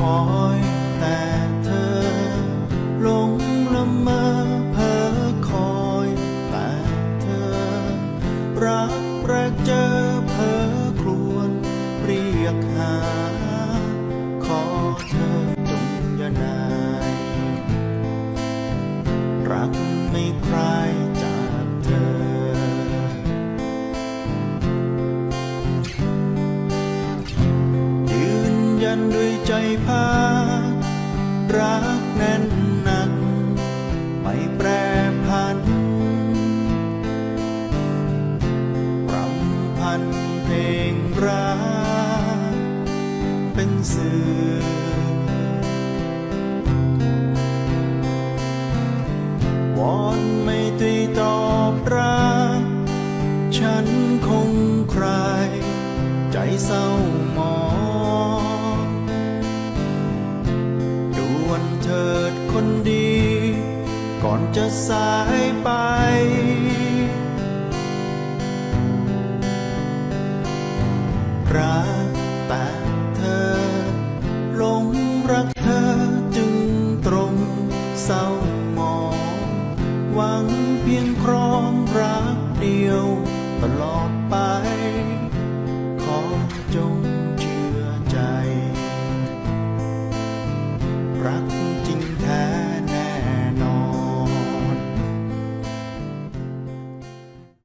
คอยแต่เธอหลงละเมอเพ้อคอยแต่เธอ รักแรกเจอเพ้อครวญเรียกหา ขอเธอจงย่านา ด้วยใจพารักแน่นหนัก ไม่แปรพันรำพันเพลงรัก เป็นสื่อวอนไม่ตรีตอบรัก ฉันคงใคร ใจเศร้า เถิดคนดี ก่อนจะสายไป รักแต่เธอหลงรักเธอจึงตรงเศร้าหมองหวังเพียงครองรักเดียวตลอดไป ขอจง